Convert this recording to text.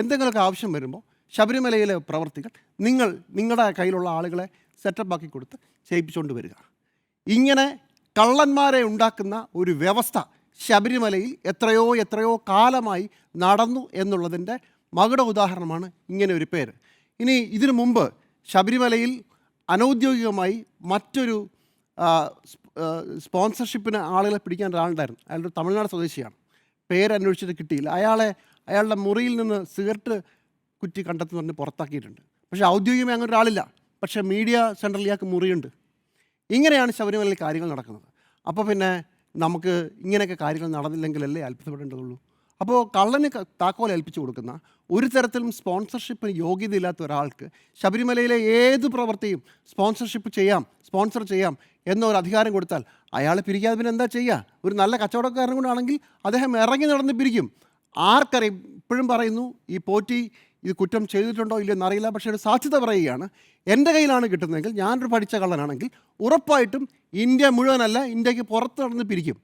എന്തെങ്കിലുമൊക്കെ ആവശ്യം വരുമ്പോൾ ശബരിമലയിലെ പ്രവർത്തികൾ നിങ്ങൾ നിങ്ങളുടെ കയ്യിലുള്ള ആളുകളെ സെറ്റപ്പ് ആക്കി കൊടുത്ത് ചെയ്യിപ്പിച്ചുകൊണ്ട് വരിക. ഇങ്ങനെ കള്ളന്മാരെ ഉണ്ടാക്കുന്ന ഒരു വ്യവസ്ഥ ശബരിമലയിൽ എത്രയോ എത്രയോ കാലമായി നടന്നു എന്നുള്ളതിന്റെ മകുട ഉദാഹരണമാണ് ഇങ്ങനെ ഒരു പേര്. ഇനി ഇതിനു മുമ്പ് ശബരിമലയിൽ അനൗദ്യോഗികമായി മറ്റൊരു സ്പോൺസർഷിപ്പിന് ആളുകളെ പിടിക്കാൻ ഒരാളുണ്ടായിരുന്നു. അയാളൊരു തമിഴ്നാട് സ്വദേശിയാണ്. പേരന്വേഷിച്ചിട്ട് കിട്ടിയില്ല. അയാളെ അയാളുടെ മുറിയിൽ നിന്ന് സിഗരറ്റ് കുറ്റി കണ്ടെത്തുന്ന പറഞ്ഞ് പുറത്താക്കിയിട്ടുണ്ട്. പക്ഷേ ഔദ്യോഗികമായി അങ്ങനെ ഒരാളില്ല. പക്ഷേ മീഡിയ സെന്ററിൽ ഇയാൾക്ക് മുറിയുണ്ട്. ഇങ്ങനെയാണ് ശബരിമലയിൽ കാര്യങ്ങൾ നടക്കുന്നത്. അപ്പോൾ പിന്നെ നമുക്ക് ഇങ്ങനെയൊക്കെ കാര്യങ്ങൾ നടന്നില്ലെങ്കിലല്ലേ അത്ഭുതപ്പെടേണ്ടതുള്ളൂ. അപ്പോൾ കള്ളന് താക്കോൽ ഏൽപ്പിച്ചു കൊടുക്കുന്ന ഒരു തരത്തിലും സ്പോൺസർഷിപ്പിന് യോഗ്യതയില്ലാത്ത ഒരാൾക്ക് ശബരിമലയിലെ ഏത് പ്രവൃത്തിയും സ്പോൺസർഷിപ്പ് ചെയ്യാം സ്പോൺസർ ചെയ്യാം എന്നൊരു അധികാരം കൊടുത്താൽ അയാളെ പിരിക്കാതെ പിന്നെ എന്താ ചെയ്യുക ഒരു നല്ല കച്ചവടക്കാരൻ കൊണ്ടാണെങ്കിൽ അദ്ദേഹം ഇറങ്ങി നടന്ന് പിരിക്കും. ആർക്കറിയും? ഇപ്പോഴും പറയുന്നു ഈ പോറ്റി ഇത് കുറ്റം ചെയ്തിട്ടുണ്ടോ ഇല്ലയോ എന്നറിയില്ല പക്ഷേ ഒരു സാധ്യത പറയുകയാണ്. എന്റെ കയ്യിലാണ് കിട്ടുന്നതെങ്കിൽ ഞാനൊരു പഠിച്ച കള്ളനാണെങ്കിൽ ഉറപ്പായിട്ടും ഇന്ത്യ മുഴുവനല്ല ഇന്ത്യയ്ക്ക് പുറത്ത് നടന്ന് പിരിക്കും.